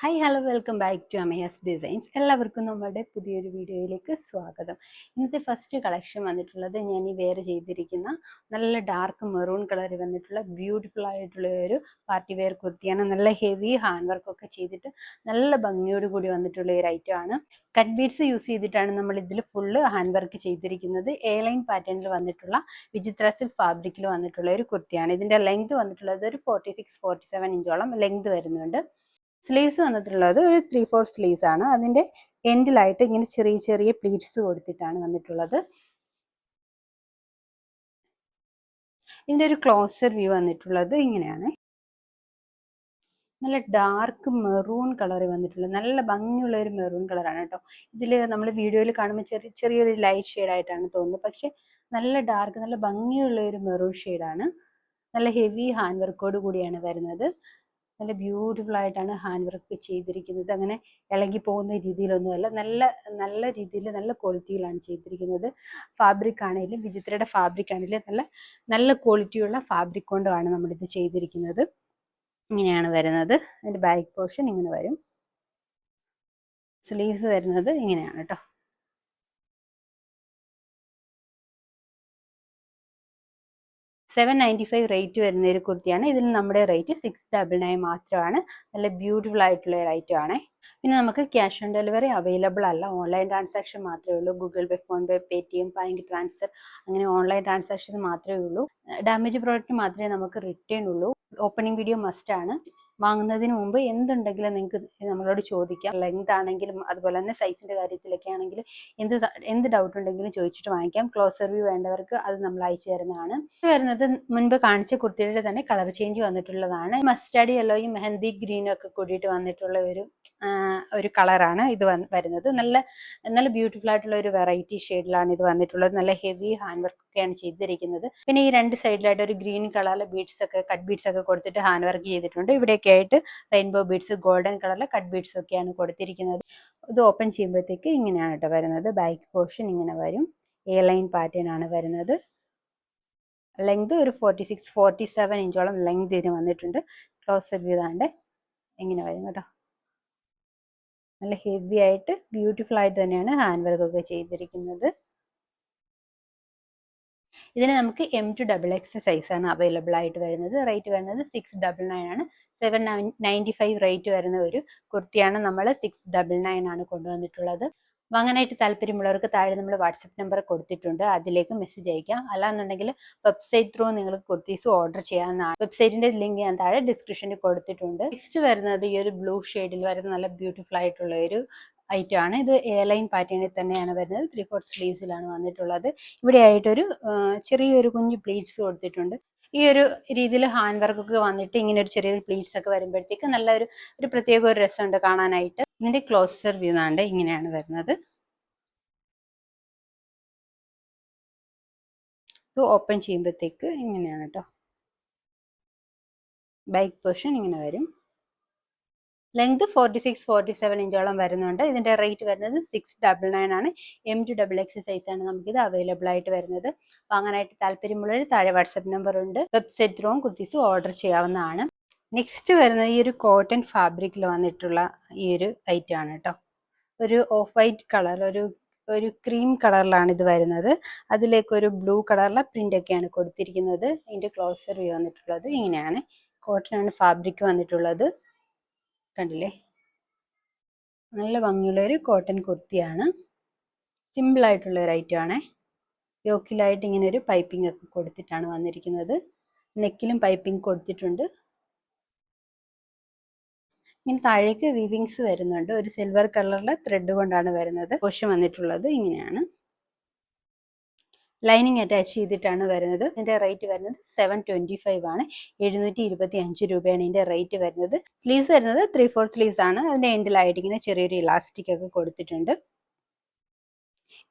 Hi hello welcome back to Amayas designs എല്ലാവർക്കും നമ്മുടെ പുതിയൊരു വീഡിയോയിലേക്ക് സ്വാഗതം. ഇന്നത്തെ ഫസ്റ്റ് കളക്ഷൻ വന്നിട്ടുള്ളത് ഞാൻ ഈ വെയർ ചെയ്തിരിക്കുന്ന നല്ല ഡാർക്ക് മെറൂൺ കളറിൽ വന്നിട്ടുള്ള ബ്യൂട്ടിഫുൾ ആയിട്ടുള്ള ഒരു പാർട്ടി വെയർ കുർത്തിയാണ്. നല്ല ഹെവി ഹാൻഡ് വർക്ക് ഒക്കെ ചെയ്തിട്ട് നല്ല ഭംഗിയോട് കൂടി വന്നിട്ടുള്ള ഒരു ഐറ്റം ആണ്. കട്ട് ബീഡ്സ് യൂസ് ചെയ്തിട്ടാണ് നമ്മൾ ഇതിൽ ഫുള്ള് ഹാൻഡ് വർക്ക് ചെയ്തിരിക്കുന്നത്. എ ലൈൻ പാറ്റേണിൽ വന്നിട്ടുള്ള വിചിത്ര സിൽക്ക് ഫാബ്രിക്കിൽ വന്നിട്ടുള്ള ഒരു കുർത്തിയാണ്. ഇതിന്റെ ലെങ്ത് വന്നിട്ടുള്ളത് ഒരു ഫോർട്ടി സിക്സ് ഫോർട്ടി സെവൻ ഇഞ്ചോളം ലെങ്ത് വരുന്നുണ്ട്. സ്ലീവ്സ് വന്നിട്ടുള്ളത് ഒരു ത്രീ ഫോർ സ്ലീവ്സ് ആണ്. അതിന്റെ എൻഡിലായിട്ട് ഇങ്ങനെ ചെറിയ ചെറിയ പ്ലീറ്റ്സ് കൊടുത്തിട്ടാണ് വന്നിട്ടുള്ളത്. ഇതിന്റെ ഒരു ക്ലോസർ വ്യൂ വന്നിട്ടുള്ളത് ഇങ്ങനെയാണ്. നല്ല ഡാർക്ക് മെറൂൺ കളർ വന്നിട്ടുള്ളത്. നല്ല ഭംഗിയുള്ള ഒരു മെറൂൺ കളറാണ് കേട്ടോ. ഇതിൽ നമ്മൾ വീഡിയോയിൽ കാണുമ്പോൾ ചെറിയ ചെറിയൊരു ലൈറ്റ് ഷെയ്ഡ് ആയിട്ടാണ് തോന്നുന്നത്. പക്ഷെ നല്ല ഡാർക്ക് നല്ല ഭംഗിയുള്ള ഒരു മെറൂൺ ഷെയ്ഡാണ് നല്ല ഹെവി ഹാൻഡ് വർക്കോട് കൂടിയാണ് വരുന്നത്. നല്ല ബ്യൂട്ടിഫുൾ ആയിട്ടാണ് ഹാൻഡ് വർക്ക് ചെയ്തിരിക്കുന്നത്. അങ്ങനെ ഇളകി പോകുന്ന രീതിയിലൊന്നുമല്ല നല്ല നല്ല രീതിയിൽ നല്ല ക്വാളിറ്റിയിലാണ് ചെയ്തിരിക്കുന്നത്. ഫാബ്രിക് ആണെങ്കിലും വിചിത്രയുടെ ഫാബ്രിക് ആണെങ്കിലും നല്ല നല്ല ക്വാളിറ്റിയുള്ള ഫാബ്രിക് കൊണ്ടാണ് നമ്മളിത് ചെയ്തിരിക്കുന്നത്. ഇങ്ങനെയാണ് വരുന്നത്. അതിന്റെ ബാക്ക് പോർഷൻ ഇങ്ങനെ വരും. സ്ലീവ്സ് വരുന്നത് ഇങ്ങനെയാണ് കേട്ടോ. സെവൻ നയന്റി ഫൈവ് റേറ്റ് വരുന്ന ഒരു കുർത്തിയാണ്. ഇതിൽ നമ്മുടെ റേറ്റ് സിക്സ് ഡബിൾ നയൻ മാത്രമാണ്. നല്ല ബ്യൂട്ടിഫുൾ ആയിട്ടുള്ള ഒരു ഐറ്റം ആണ്. പിന്നെ നമുക്ക് ക്യാഷ് ഓൺ ഡെലിവറി അവൈലബിൾ അല്ല. ഓൺലൈൻ ട്രാൻസാക്ഷൻ മാത്രമേ ഉള്ളൂ. Google Pay PhonePe Paytm bank transfer അങ്ങനെ ഓൺലൈൻ ട്രാൻസാക്ഷൻ മാത്രമേ ഉള്ളൂ. ഡാമേജ് പ്രോഡക്റ്റ് മാത്രമേ നമുക്ക് റിട്ടേൺ ഉള്ളൂ. ഓപ്പണിംഗ് വീഡിയോ മസ്റ്റ് ആണ്. വാങ്ങുന്നതിന് മുമ്പ് എന്തുണ്ടെങ്കിലും നിങ്ങൾക്ക് നമ്മളോട് ചോദിക്കാം. ലെങ്ത് ആണെങ്കിലും അതുപോലെ തന്നെ സൈസിന്റെ കാര്യത്തിലൊക്കെ ആണെങ്കിലും എന്ത് എന്ത് ഡൗട്ട് ഉണ്ടെങ്കിലും ചോദിച്ചിട്ട് വാങ്ങിക്കാം. ക്ലോസർ വ്യൂ വേണ്ടവർക്ക് അത് നമ്മൾ അയച്ചു തരുന്നതാണ്. വരുന്നത് മുൻപ് കാണിച്ച കുർത്തിയുടെ തന്നെ കളർ ചേഞ്ച് വന്നിട്ടുള്ളതാണ്. മസ്റ്റാർഡ് യെല്ലോയും മെഹന്തി ഗ്രീനും ഒക്കെ കൂടിയിട്ട് വന്നിട്ടുള്ള ഒരു ഒരു കളറാണ് ഇത് വരുന്നത്. നല്ല നല്ല ബ്യൂട്ടിഫുൾ ആയിട്ടുള്ള ഒരു വെറൈറ്റി ഷെയ്ഡിലാണ് ഇത് വന്നിട്ടുള്ളത്. നല്ല ഹെവി ഹാൻഡ് വർക്ക് ഒക്കെയാണ് ചെയ്തിരിക്കുന്നത്. പിന്നെ ഈ രണ്ട് സൈഡിലായിട്ട് ഒരു ഗ്രീൻ കളറിലെ ബീഡ്സ് ഒക്കെ കട്ട് ബീഡ്സ് ഒക്കെ കൊടുത്തിട്ട് ഹാൻഡ് വർക്ക് ചെയ്തിട്ടുണ്ട്. ഇവിടെയൊക്കെ ആയിട്ട് റെയിൻബോ ബീഡ്സ് ഗോൾഡൻ കളറിലെ കട്ട് ബീഡ്സ് ഒക്കെയാണ് കൊടുത്തിരിക്കുന്നത്. ഇത് ഓപ്പൺ ചെയ്യുമ്പോഴത്തേക്ക് ഇങ്ങനെയാണ് കേട്ടോ വരുന്നത്. ബാക്ക് പോർഷൻ ഇങ്ങനെ വരും. എ ലൈൻ പാറ്റേൺ ആണ് വരുന്നത്. ലെങ്ത് ഒരു ഫോർട്ടി സിക്സ് ഫോർട്ടി സെവൻ ഇഞ്ചോളം ലെങ്ത് ഇതിന് വന്നിട്ടുണ്ട്. ക്ലോസ് അപ്പ് ചെയ്താണ്ട് ഇങ്ങനെ വരും കേട്ടോ. നല്ല ഹെവി ആയിട്ട് ബ്യൂട്ടിഫുൾ ആയിട്ട് തന്നെയാണ് ഹാൻഡ് വർക്ക് ഒക്കെ ചെയ്തിരിക്കുന്നത്. ഇതിന് നമുക്ക് M to double X size ആണ് അവൈലബിൾ ആയിട്ട് വരുന്നത്. റേറ്റ് വരുന്നത് സിക്സ് ഡബിൾ നയൻ ആണ്. സെവൻ നയന്റി ഫൈവ് റേറ്റ് വരുന്ന ഒരു കുർത്തിയാണ് നമ്മൾ സിക്സ് ഡബിൾ നയൻ ആണ് കൊണ്ടുവന്നിട്ടുള്ളത്. വാങ്ങാനായിട്ട് താല്പര്യമുള്ളവർക്ക് താഴെ നമ്മൾ വാട്സപ്പ് നമ്പർ കൊടുത്തിട്ടുണ്ട്. അതിലേക്ക് മെസ്സേജ് അയക്കാം. അല്ലാന്നുണ്ടെങ്കിൽ വെബ്സൈറ്റ് ത്രൂ നിങ്ങൾ കുർത്തീസ് ഓർഡർ ചെയ്യാവുന്നതാണ്. വെബ്സൈറ്റിന്റെ ലിങ്ക് ഞാൻ താഴെ ഡിസ്ക്രിപ്ഷനിൽ കൊടുത്തിട്ടുണ്ട്. നെക്സ്റ്റ് വരുന്നത് ഈ ഒരു ബ്ലൂ ഷെയ്ഡിൽ വരുന്ന നല്ല ബ്യൂട്ടിഫുൾ ആയിട്ടുള്ള ഒരു ഐറ്റം ആണ് ഇത് എ ലൈൻ പാറ്റേണിൽ തന്നെയാണ് വരുന്നത്. ത്രീ ഫോർ സ്ലീവ്സിലാണ് വന്നിട്ടുള്ളത്. ഇവിടെ ആയിട്ടൊരു ചെറിയൊരു കുഞ്ഞു പ്ലീറ്റ്സ് കൊടുത്തിട്ടുണ്ട്. ഈ ഒരു രീതിയിൽ ഹാൻഡ് വർക്ക് ഒക്കെ വന്നിട്ട് ഇങ്ങനെ ഒരു ചെറിയൊരു പ്ലീറ്റ്സ് ഒക്കെ വരുമ്പോഴത്തേക്ക് നല്ലൊരു ഒരു പ്രത്യേക ഒരു രസമുണ്ട് കാണാനായിട്ട്. ഇതിന്റെ ക്ലോസർ വ്യൂ നാണ്ട് ഇങ്ങനെയാണ് വരുന്നത്. ഇത് ഓപ്പൺ ചെയ്യുമ്പോഴത്തേക്ക് ഇങ്ങനെയാണ് കേട്ടോ ബൈക്ക് പോർഷൻ ഇങ്ങനെ വരും. Length forty six forty seven ഇഞ്ചോളം വരുന്നുണ്ട്. ഇതിന്റെ റേറ്റ് വരുന്നത് സിക്സ് ഡബിൾ നയൻ ആണ്. M to double X size ആണ് നമുക്കിത് അവൈലബിൾ ആയിട്ട് വരുന്നത്. വാങ്ങാനായിട്ട് താല്പര്യമുള്ളവർ താഴെ വാട്സപ്പ് നമ്പർ ഉണ്ട്. വെബ്സൈറ്റ് ത്രൂവും കുർത്തീസ് ഓർഡർ ചെയ്യാവുന്നതാണ്. നെക്സ്റ്റ് വരുന്നത് ഈ ഒരു കോട്ടൺ ഫാബ്രിക്കിൽ വന്നിട്ടുള്ള ഈ ഒരു ഐറ്റം ആണ് കേട്ടോ ഒരു ഓഫ് വൈറ്റ് കളർ ഒരു ഒരു ക്രീം കളറിലാണ് ഇത് വരുന്നത്. അതിലേക്ക് ഒരു ബ്ലൂ കളറിലെ പ്രിന്റ് ഒക്കെയാണ് കൊടുത്തിരിക്കുന്നത്. ഇതിന്റെ ക്ലോസർ വ്യൂ വന്നിട്ടുള്ളത് ഇങ്ങനെയാണ്. കോട്ടൺ ആണ് ഫാബ്രിക് വന്നിട്ടുള്ളത്. കണ്ടില്ലേ? നല്ല ഭംഗിയുള്ള ഒരു കോട്ടൺ കുർത്തിയാണ്. സിമ്പിൾ ആയിട്ടുള്ള ഒരു ഐറ്റം ആണ്. യോക്കിലായിട്ട് ഇങ്ങനെ ഒരു പൈപ്പിംഗ് ഒക്കെ കൊടുത്തിട്ടാണ് വന്നിരിക്കുന്നത്. നെക്കിലും പൈപ്പിംഗ് കൊടുത്തിട്ടുണ്ട്. ഇങ്ങനെ താഴേക്ക് വിവിങ്സ് വരുന്നുണ്ട്. ഒരു സിൽവർ കളറിലെ ത്രെഡ് കൊണ്ടാണ് വരുന്നത്. പോഷൻ വന്നിട്ടുള്ളത് ഇങ്ങനെയാണ്. ലൈനിങ് അറ്റാച്ച് ചെയ്തിട്ടാണ് വരുന്നത്. ഇതിന്റെ റേറ്റ് വരുന്നത് സെവൻ ട്വന്റി ഫൈവ് ആണ്. എഴുന്നൂറ്റി ഇരുപത്തി അഞ്ച് രൂപയാണ് ഇതിന്റെ റേറ്റ് വരുന്നത്. സ്ലീവ്സ് വരുന്നത് ത്രീ ഫോർ സ്ലീവ്സ് ആണ്. അതിന്റെ എൻഡിലായിട്ട് ഇങ്ങനെ ചെറിയൊരു ഇലാസ്റ്റിക് ഒക്കെ കൊടുത്തിട്ടുണ്ട്.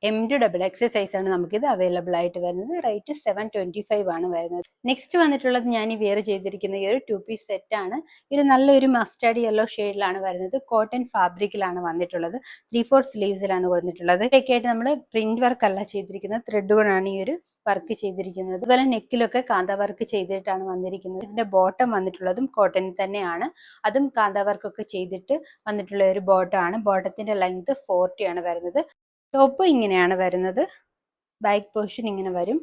എം ടു ഡബിൾ എക്സസൈസ് ആണ് ആണ് നമുക്കിത് അവൈലബിൾ ആയിട്ട് വരുന്നത്. റേറ്റ് സെവൻ ട്വന്റി ഫൈവ് ആണ് വരുന്നത്. നെക്സ്റ്റ് വന്നിട്ടുള്ളത് ഞാൻ ഈ വെയർ ചെയ്തിരിക്കുന്ന ഈ ഒരു ടു പീസ് സെറ്റ് ആണ് ഇത് നല്ലൊരു മസ്റ്റാർഡ് യെല്ലോ ഷെയ്ഡിലാണ് വരുന്നത്. കോട്ടൺ ഫാബ്രിക്കിലാണ് വന്നിട്ടുള്ളത്. ത്രീ ഫോർ സ്ലീവ്സിലാണ് വന്നിട്ടുള്ളത്. ഇതൊക്കെ ആയിട്ട് നമ്മൾ പ്രിന്റ് വർക്ക് അല്ല ചെയ്തിരിക്കുന്നത്. ത്രെഡ് കൊണ്ടാണ് ഈ ഒരു വർക്ക് ചെയ്തിരിക്കുന്നത്. അതുപോലെ നെക്കിലൊക്കെ കാന്ത വർക്ക് ചെയ്തിട്ടാണ് വന്നിരിക്കുന്നത്. ഇതിന്റെ ബോട്ടം വന്നിട്ടുള്ളതും കോട്ടണിൽ തന്നെയാണ്. അതും കാന്ത വർക്കൊക്കെ ചെയ്തിട്ട് വന്നിട്ടുള്ള ഒരു ബോട്ടമാണ് ബോട്ടത്തിന്റെ ലെങ്ത് ഫോർട്ടി ആണ് വരുന്നത്. ടോപ്പ് ഇങ്ങനെയാണ് വരുന്നത്. ബാക്ക് പോർഷൻ ഇങ്ങനെ വരും.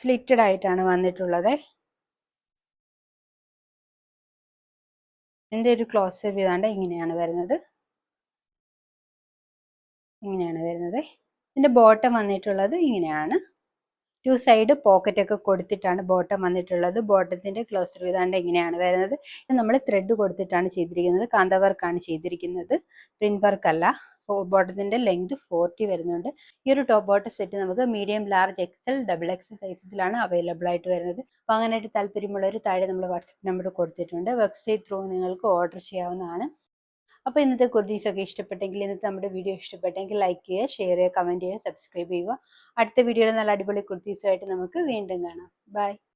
സ്ലിറ്റഡ് ആയിട്ടാണ് വന്നിട്ടുള്ളത്. ഇതിന്റെ ഒരു ക്ലോസ് ചെയ്താണ്ട് ഇങ്ങനെയാണ് വരുന്നത്. ഇങ്ങനെയാണ് വരുന്നത്. ഇതിന്റെ ബോട്ടം വന്നിട്ടുള്ളത് ഇങ്ങനെയാണ്. ടു സൈഡ് പോക്കറ്റ് ഒക്കെ കൊടുത്തിട്ടാണ് ബോട്ടം വന്നിട്ടുള്ളത്. ബോട്ടത്തിന്റെ ക്ലോസർ ഇതാണ്ട് ഇങ്ങനെയാണ് വരുന്നത്. ഇത് നമ്മൾ ത്രെഡ് കൊടുത്തിട്ടാണ് ചെയ്തിരിക്കുന്നത്. കാന്ത വർക്കാണ് ചെയ്തിരിക്കുന്നത്. പ്രിന്റ് വർക്ക് അല്ല. ബോട്ടത്തിന്റെ ലെങ്ത് ഫോർട്ടി വരുന്നുണ്ട്. ഈ ഒരു ടോപ്പ് ബോട്ടം സെറ്റ് നമുക്ക് medium large XL double XL സൈസസിലാണ് available ആയിട്ട് വരുന്നത്. അപ്പോൾ അങ്ങനെയായിട്ട് താല്പര്യമുള്ളവർ താഴെ നമ്മൾ വാട്സപ്പ് നമ്പർ കൊടുത്തിട്ടുണ്ട്. വെബ്സൈറ്റ് ത്രൂ നിങ്ങൾക്ക് ഓർഡർ ചെയ്യാവുന്നതാണ്. അപ്പോൾ ഇന്നത്തെ കുർത്തീസൊക്കെ ഇഷ്ടപ്പെട്ടെങ്കിൽ ഇന്നത്തെ നമ്മുടെ വീഡിയോ ഇഷ്ടപ്പെട്ടെങ്കിൽ ലൈക്ക് ചെയ്യുക ഷെയർ ചെയ്യുക കമന്റ് ചെയ്യുക സബ്സ്ക്രൈബ് ചെയ്യുക. അടുത്ത വീഡിയോയിൽ നല്ല അടിപൊളി കുർത്തീസുമായിട്ട് നമുക്ക് വീണ്ടും കാണാം. ബൈ